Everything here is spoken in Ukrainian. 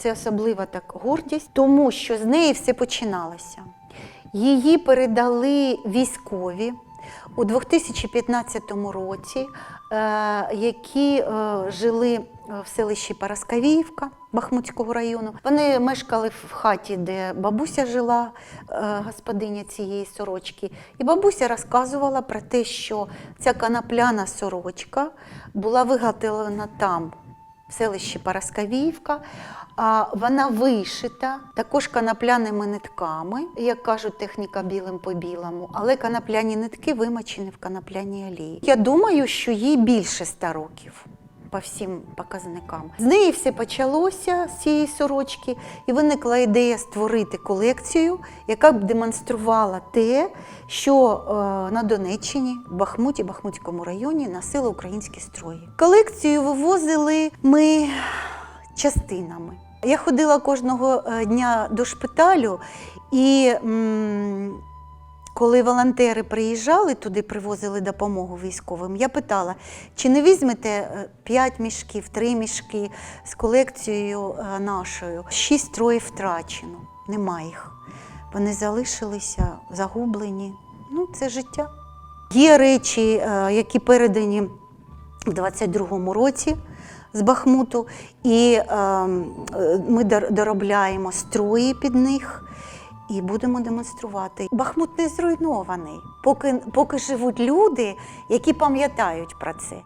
Це особлива так гордість, тому що з неї все починалося. Її передали військові у 2015 році, е, які е, жили е, в селищі Параскавіївка Бахмутського району. Вони мешкали в хаті, де бабуся жила, господиня цієї сорочки. І бабуся розказувала про те, що ця канапляна сорочка була виготовлена там, в селищі Параскавіївка. Вона вишита також канапляними нитками, як кажуть, техніка білим по білому, але канапляні нитки вимочені в канапляній олії. Я думаю, що їй більше 100 років по всім показникам. З неї все почалося з цієї сорочки, і виникла ідея створити колекцію, яка б демонструвала те, що е, на Донеччині, в Бахмуті, Бахмутському районі носили українські строї. Колекцію вивозили ми частинами. Я ходила кожного е, дня до шпиталю, і коли волонтери приїжджали туди, привозили допомогу військовим, я питала, чи не візьмете 5 мішків, 3 мішки з колекцією е, нашою? Шість строїв втрачено, нема їх. Вони залишилися загублені. Ну, це життя. Є речі, е, які передані в 22-му році з Бахмуту, і е, е, ми доробляємо строї під них і будемо демонструвати. Бахмут не зруйнований, поки, поки живуть люди, які пам'ятають про це.